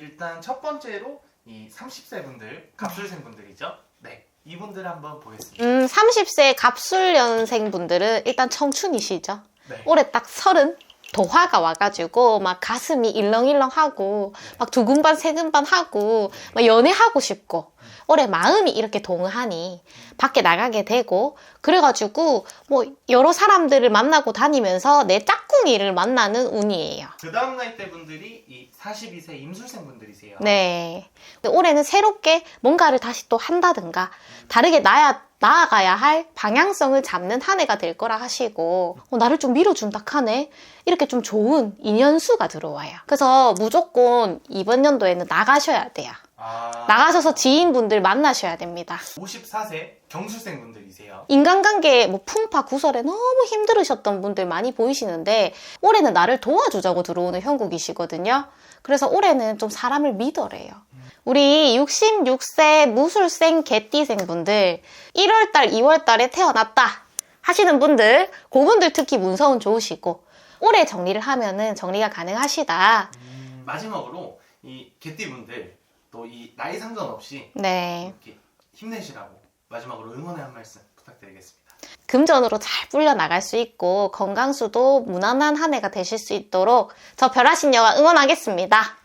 일단 첫 번째로 이 30세 분들, 갑술생 분들이죠. 네. 이분들 한번 보겠습니다. 음, 30세 갑술년생 분들은 일단 청춘이시죠. 네. 올해 딱 서른 도화가 와가지고 막 가슴이 일렁일렁하고 막 두근반 세근반 하고 막 연애하고 싶고 올해 마음이 이렇게 동하니 밖에 나가게 되고 그래가지고 뭐 여러 사람들을 만나고 다니면서 내 짝꿍이를 만나는 운이에요. 그 다음 나이대 분들이 이 42세 임술생 분들이세요. 네. 올해는 새롭게 뭔가를 다시 또 한다든가 다르게 나야 나아가야 할 방향성을 잡는 한 해가 될 거라 하시고 어, 나를 좀 밀어준다 하네 이렇게 좀 좋은 인연수가 들어와요. 그래서 무조건 이번 연도에는 나가셔야 돼요. 아, 나가셔서 지인분들 만나셔야 됩니다. 54세 경술생 분들이세요. 인간관계 뭐 풍파 구설에 너무 힘들으셨던 분들 많이 보이시는데 올해는 나를 도와주자고 들어오는 형국이시거든요. 그래서 올해는 좀 사람을 믿어래요. 우리 66세 무술생 개띠생 분들 1월달, 2월달에 태어났다 하시는 분들 그분들 특히 문서운 좋으시고 올해 정리를 하면은 정리가 가능하시다. 마지막으로 이 개띠 분들 또 이 나이 상관없이 네. 힘내시라고 마지막으로 응원의 한 말씀 부탁드리겠습니다. 금전으로 잘 불려 나갈 수 있고 건강수도 무난한 한 해가 되실 수 있도록 저 별하신 여가 응원하겠습니다.